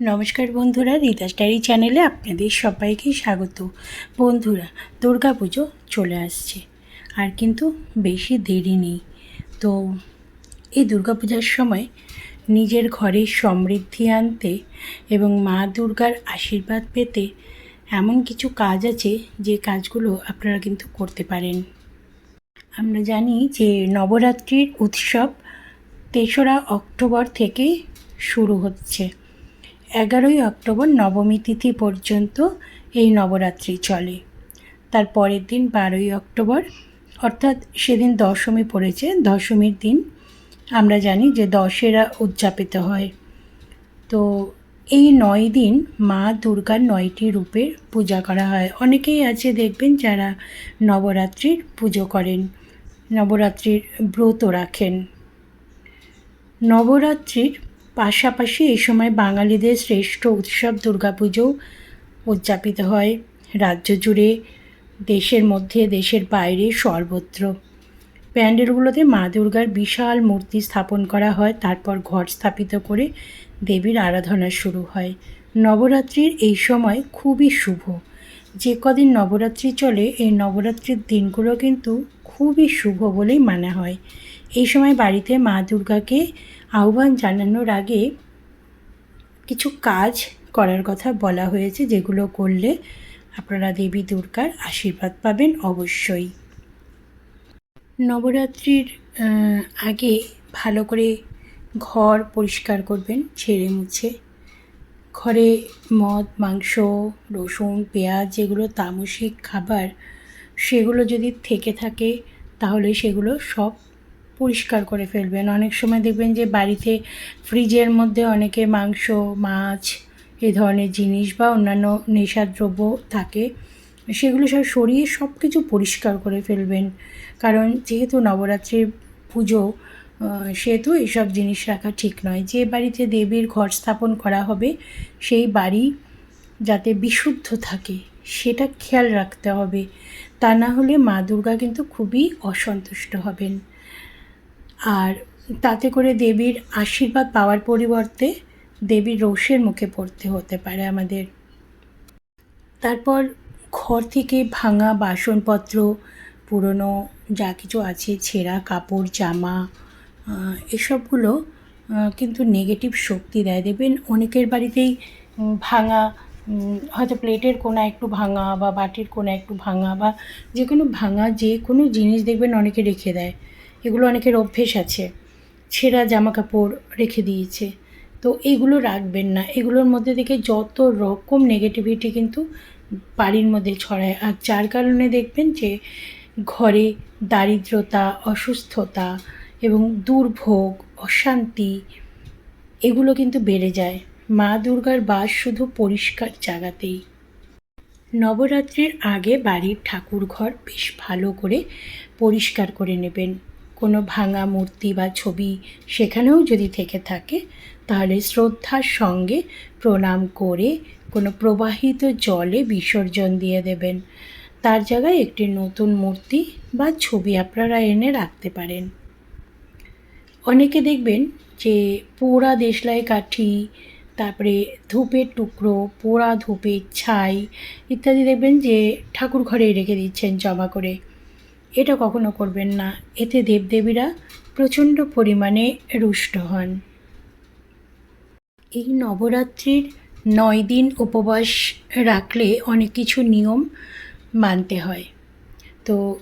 নমস্কার বন্ধুরা, রিতাস ডায়েরি চ্যানেলে আপনাদের সবাইকে স্বাগত। বন্ধুরা দুর্গা পুজো চলে আসছে, আর কিন্তু বেশি দেরি নেই। তো এই দুর্গা পূজার সময় নিজের ঘরে সমৃদ্ধি আনতে এবং মা দুর্গার আশীর্বাদ পেতে এমন কিছু কাজ আছে, যে কাজগুলো আপনারা কিন্তু করতে পারেন। আমরা জানি যে নবরাত্রির উৎসব তেসরা অক্টোবর থেকে শুরু হচ্ছে। এগারোই অক্টোবর নবমী তিথি পর্যন্ত এই নবরাত্রি চলে। তার পরের দিন বারোই অক্টোবর, অর্থাৎ সেদিন দশমী পড়েছে। দশমীর দিন আমরা জানি যে দশেরা উদযাপিত হয়। তো এই নয় দিন মা দুর্গার নয়টি রূপের পূজা করা হয়। অনেকেই আছে দেখবেন যারা নবরাত্রির পুজো করেন, নবরাত্রির ব্রত রাখেন। নবরাত্রির পাশাপাশি এই সময় বাঙালিদের শ্রেষ্ঠ উৎসব দুর্গাপুজো উদযাপিত হয়। রাজ্য জুড়ে দেশের মধ্যে, দেশের বাইরে সর্বত্র। প্যান্ডেলগুলোতে মা দুর্গার বিশাল মূর্তি স্থাপন করা হয়, তারপর ঘর স্থাপিত করে দেবীর আরাধনা শুরু হয়। নবরাত্রির এই সময় খুবই শুভ। যে কদিন নবরাত্রি চলে, এই নবরাত্রির দিনগুলো কিন্তু খুবই শুভ বলেই মানা হয়। এই সময় বাড়িতে মা দুর্গাকে আহ্বান জানানোর আগে কিছু কাজ করার কথা বলা হয়েছে, যেগুলো করলে আপনারা দেবী দুর্গার আশীর্বাদ পাবেন অবশ্যই। নবরাত্রির আগে ভালো করে ঘর পরিষ্কার করবেন, ছেড়ে মুছে। ঘরে মদ, মাংস, রসুন, পেঁয়াজ যেগুলো তামসিক খাবার, সেগুলো যদি থেকে থাকে, তাহলে সেগুলো সব পরিষ্কার করে ফেলবেন। অনেক সময় দেখবেন যে বাড়িতে ফ্রিজের মধ্যে অনেকে মাংস, মাছ এ ধরনের জিনিস বা অন্যান্য নেশাদ্রব্য থাকে, সেগুলো সব সরিয়ে সব কিছু পরিষ্কার করে ফেলবেন। কারণ যেহেতু নবরাত্রির পুজো সেহেতু এইসব জিনিস রাখা ঠিক নয়। যে বাড়িতে দেবীর ঘর স্থাপন করা হবে, সেই বাড়ি যাতে বিশুদ্ধ থাকে, সেটা খেয়াল রাখতে হবে। তা না হলে মা দুর্গা কিন্তু খুবই অসন্তুষ্ট হবেন। আর তাতে করে দেবীর আশীর্বাদ পাওয়ার পরিবর্তে দেবীর রোষের মুখে পড়তে হতে পারে আমাদের। তারপর ঘর থেকে ভাঙা বাসনপত্র, পুরনো যা কিছু আছে, ছেঁড়া কাপড়, জামা এসবগুলো কিন্তু নেগেটিভ শক্তি দেয়। দেখবেন অনেকের বাড়িতেই ভাঙা হয়তো প্লেটের কোনা একটু ভাঙা বা বাটির কোনা একটু ভাঙা বা যে কোনো ভাঙা যে কোনো জিনিস দেখবেন অনেকে রেখে দেয়। এগুলো অনেকের অভ্যেস আছে। ছেঁড়া জামা কাপড় রেখে দিয়েছে। তো এগুলো রাখবেন না। এগুলোর মধ্যে থেকে যত রকম নেগেটিভিটি কিন্তু বাড়ির মধ্যে ছড়ায়। আর যার কারণে দেখবেন যে ঘরে দারিদ্রতা, অসুস্থতা এবং দুর্ভোগ, অশান্তি এগুলো কিন্তু বেড়ে যায়। মা দুর্গার বাস শুধু পরিষ্কার জায়গাতেই। নবরাত্রির আগে বাড়ির ঠাকুর ঘর বেশ ভালো করে পরিষ্কার করে নেবেন। কোনো ভাঙা মূর্তি বা ছবি সেখানেও যদি থেকে থাকে, তাহলে শ্রদ্ধার সঙ্গে প্রণাম করে কোনো প্রবাহিত জলে বিসর্জন দিয়ে দেবেন। তার জায়গায় একটি নতুন মূর্তি বা ছবি আপনারা এনে রাখতে পারেন। অনেকে দেখবেন যে পোড়া দেশলাই কাঠি, তারপরে ধূপের টুকরো, পোড়া ধূপের ছাই ইত্যাদি দেখবেন যে ঠাকুর ঘরে রেখে দিচ্ছেন জমা করে। এটা কখনো করবেন না। এতে দেবদেবীরা প্রচণ্ড পরিমাণে রুষ্ট হন। এই নবরাত্রির নয় দিন উপবাস রাখলে অনেক কিছু নিয়ম মানতে হয়। তো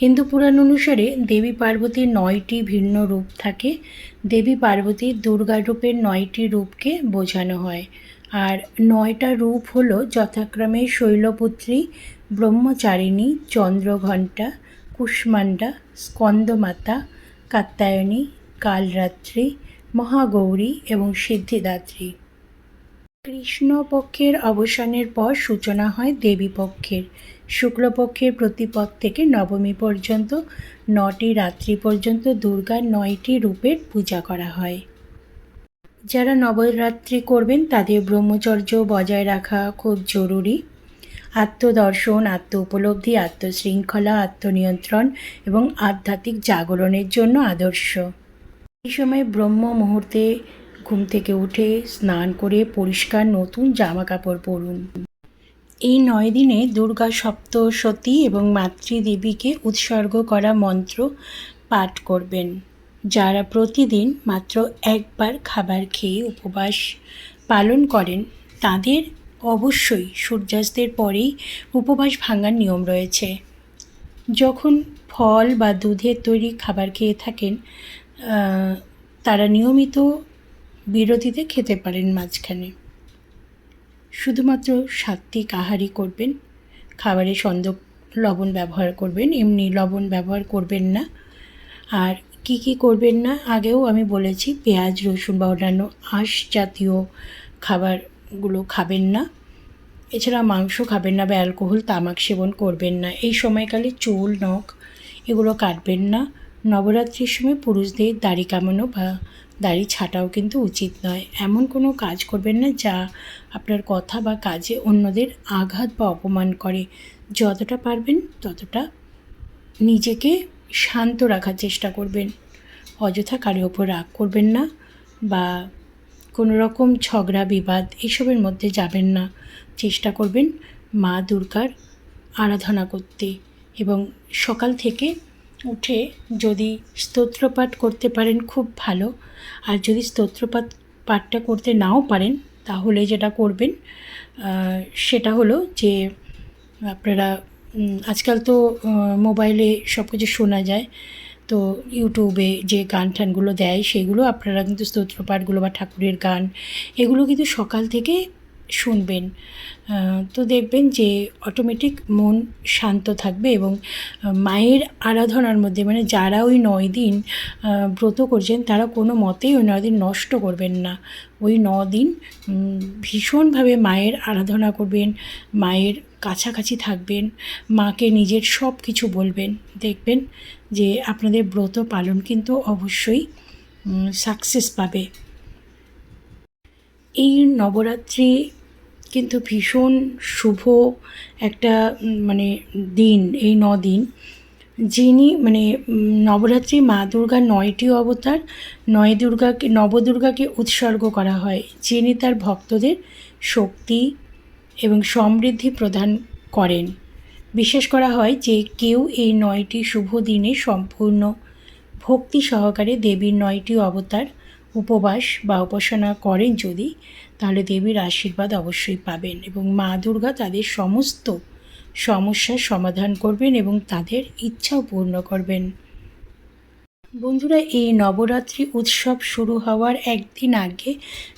হিন্দু পুরাণ অনুসারে দেবী পার্বতীর নয়টি ভিন্ন রূপ থাকে। দেবী পার্বতীর দুর্গা রূপের নয়টি রূপকে বোঝানো হয়। আর নয়টা রূপ হলো যথাক্রমে শৈলপুত্রী, ব্রহ্মচারিণী, চন্দ্রঘণ্টা কুষ্মাণ্ডা, স্কন্দমাতা, কাত্যায়নী, কালরাত্রি, মহাগৌরী এবং সিদ্ধিদাত্রী। কৃষ্ণপক্ষের অবসানের পর সূচনা হয় দেবীপক্ষের। শুক্লপক্ষের প্রতিপদ থেকে নবমী পর্যন্ত, নটি রাত্রি পর্যন্ত দুর্গার নয়টি রূপের পূজা করা হয়। যারা নবরাত্রি করবেন, তাদের ব্রহ্মচর্য বজায় রাখা খুব জরুরি। আত্মদর্শন আত্ম উপলব্ধি আত্মশৃঙ্খলা, আত্মনিয়ন্ত্রণ এবং আধ্যাত্মিক জাগরণের জন্য আদর্শ। এই সময় ব্রহ্ম মুহূর্তে ঘুম থেকে উঠে স্নান করে পরিষ্কার নতুন জামা কাপড় পরুন। এই নয় দিনে দুর্গা সপ্তসতী এবং মাতৃদেবীকে উৎসর্গ করা মন্ত্র পাঠ করবেন, যারা প্রতিদিন মাত্র একবার খাবার খেয়ে উপবাস পালন করেন, তাদের অবশ্যই সূর্যাস্তের পরেই উপবাস ভাঙার নিয়ম রয়েছে। যখন ফল বা দুধের তৈরি খাবার খেয়ে থাকেন তারা নিয়মিত বিরতিতে খেতে পারেন মাঝখানে। শুধুমাত্র সাত্বিক আহারই করবেন, খাবারে সন্দ লবণ ব্যবহার করবেন, এমনি লবণ ব্যবহার করবেন না। আর কি কি করবেন না, আগেও আমি বলেছি, পেঁয়াজ, রসুন বা অন্যান্য আঁশ জাতীয় খাবারগুলো খাবেন না। এছাড়া মাংস খাবেন না বা অ্যালকোহল তামাক সেবন করবেন না। এই সময়কালে চুল, নখ এগুলো কাটবেন না। নবরাত্রির সময় পুরুষদের দাড়ি কামানো বা দাড়ি ছাটাও কিন্তু উচিত নয়। এমন কোনো কাজ করবেন না যা আপনার কথা বা কাজে অন্যদের আঘাত বা অপমান করে। যতটা পারবেন ততটা নিজেকে শান্ত রাখার চেষ্টা করবেন। অযথা কারোর ওপর রাগ করবেন না বা কোনো রকম ঝগড়া, বিবাদ এসবের মধ্যে যাবেন না। চেষ্টা করবেন মা দুর্গার আরাধনা করতে এবং সকাল থেকে উঠে যদি স্তোত্রপাঠ করতে পারেন খুব ভালো। আর যদি স্তোত্রপাঠ পাঠটা করতে নাও পারেন, তাহলে যেটা করবেন সেটা হলো যে আপনারা আজকাল তো মোবাইলে সব কিছু শোনা যায়। তো ইউটিউবে যে গান টানগুলো দেয়, সেগুলো আপনারা কিন্তু স্তোত্রপাঠগুলো বা ঠাকুরের গান, এগুলো কিন্তু সকাল থেকে শুনবেন। তো দেখবেন যে অটোমেটিক মন শান্ত থাকবে এবং মায়ের আরাধনার মধ্যে মানে যারা ওই নয় দিন ব্রত করছেন তারা কোনো মতেই ওই নয় দিন নষ্ট করবেন না। ওই ন দিন ভীষণভাবে মায়ের আরাধনা করবেন, মায়ের কাছাকাছি থাকবেন, মাকে নিজের সব কিছু বলবেন। দেখবেন যে আপনাদের ব্রত পালন কিন্তু অবশ্যই সাকসেস পাবে। এই নবরাত্রি কিন্তু ভীষণ শুভ একটা মানে দিন, এই ন দিন যিনি মানে নবরাত্রি মা দুর্গার নয়টি অবতার, নয় দুর্গাকে, নবদুর্গাকে উৎসর্গ করা হয়, যিনি তার ভক্তদের শক্তি এবং সমৃদ্ধি প্রদান করেন। বিশ্বাস করা হয় যে কেউ এই নয়টি শুভ দিনে সম্পূর্ণ ভক্তি সহকারে দেবীর নয়টি অবতার উপবাস বা উপাসনা করেন যদি, তাহলে দেবীর আশীর্বাদ অবশ্যই পাবেন এবং মা দুর্গা তাদের সমস্ত সমস্যার সমাধান করবেন এবং তাদের ইচ্ছাও পূর্ণ করবেন। বন্ধুরা, এই নবরাত্রি উৎসব শুরু হওয়ার একদিন আগে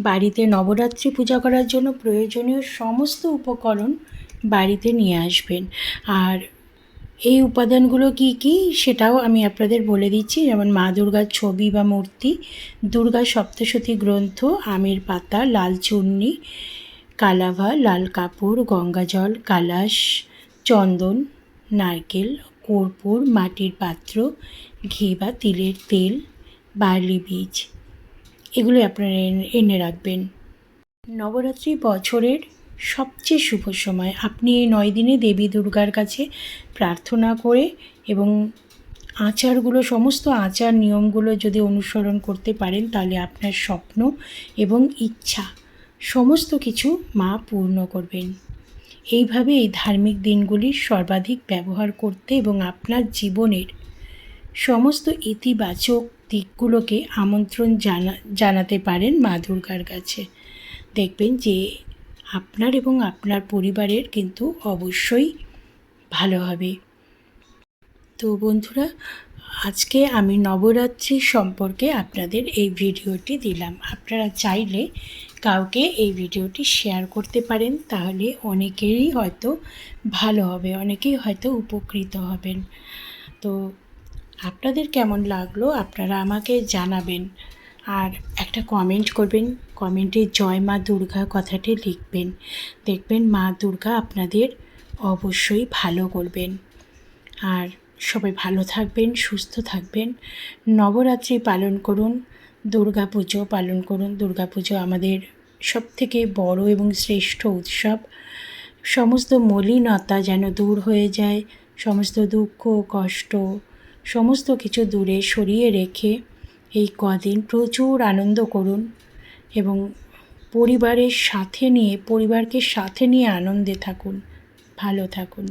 বাড়িতে নবরাত্রি পূজা করার জন্য প্রয়োজনীয় সমস্ত উপকরণ বাড়িতে নিয়ে আসবেন। আর এই উপাদানগুলো কি কি? সেটাও আমি আপনাদের বলে দিচ্ছি। যেমন মা দুর্গার ছবি বা মূর্তি, দুর্গা সপ্তশতী গ্রন্থ, আমের পাতা, লাল চূর্ণি কালাভা, লাল কাপড় গঙ্গাজল কালাশ, চন্দন, নারকেল, কর্পূর, মাটির পাত্র, ঘি বা তিলের তেল, বার্লি বীজ। এগুলো আপনারা এনে- রাখবেন। নবরাত্রি বছরের সবচেয়ে শুভ সময়। আপনি এই নয় দিনে দেবী দুর্গার কাছে প্রার্থনা করে এবং আচারগুলো, সমস্ত আচার নিয়মগুলো যদি অনুসরণ করতে পারেন, তাহলে আপনার স্বপ্ন এবং ইচ্ছা সমস্ত কিছু মা পূর্ণ করবেন। এইভাবে এই ধার্মিক দিনগুলির সর্বাধিক ব্যবহার করতে এবং আপনার জীবনের সমস্ত ইতিবাচক দিকগুলোকে আমন্ত্রণ জানা, জানাতে পারেন মা দুর্গার কাছে। দেখবেন যে আপনার এবং আপনার পরিবারের কিন্তু অবশ্যই ভালো হবে। তো বন্ধুরা, আজকে আমি নবরাত্রি সম্পর্কে আপনাদের এই ভিডিওটি দিলাম। আপনারা চাইলে কাউকে এই ভিডিওটি শেয়ার করতে পারেন, তাহলে অনেকেরই হয়তো ভালো হবে, অনেকেই হয়তো উপকৃত হবেন। তো আপনাদের কেমন লাগল, আপনারা আমাকে জানাবেন। আর একটা কমেন্ট করবেন। কমেন্টে জয় মা দুর্গা কথাটি লিখবেন। দেখবেন মা দুর্গা আপনাদের অবশ্যই ভালো করবেন। আর সবাই ভালো থাকবেন, সুস্থ থাকবেন। নবরাত্রি পালন করুন, দুর্গা পুজো পালন করুন। দুর্গা পুজো আমাদের সবথেকে বড় এবং শ্রেষ্ঠ উৎসব। সমস্ত মলিনতা যেন দূর হয়ে যায়, সমস্ত দুঃখ, কষ্ট, সমস্ত কিছু দূরে সরিয়ে রেখে এই কদিন প্রচুর আনন্দ করুন এবং পরিবারের সাথে নিয়ে, পরিবারকে সাথে নিয়ে আনন্দে থাকুন। ভালো থাকুন।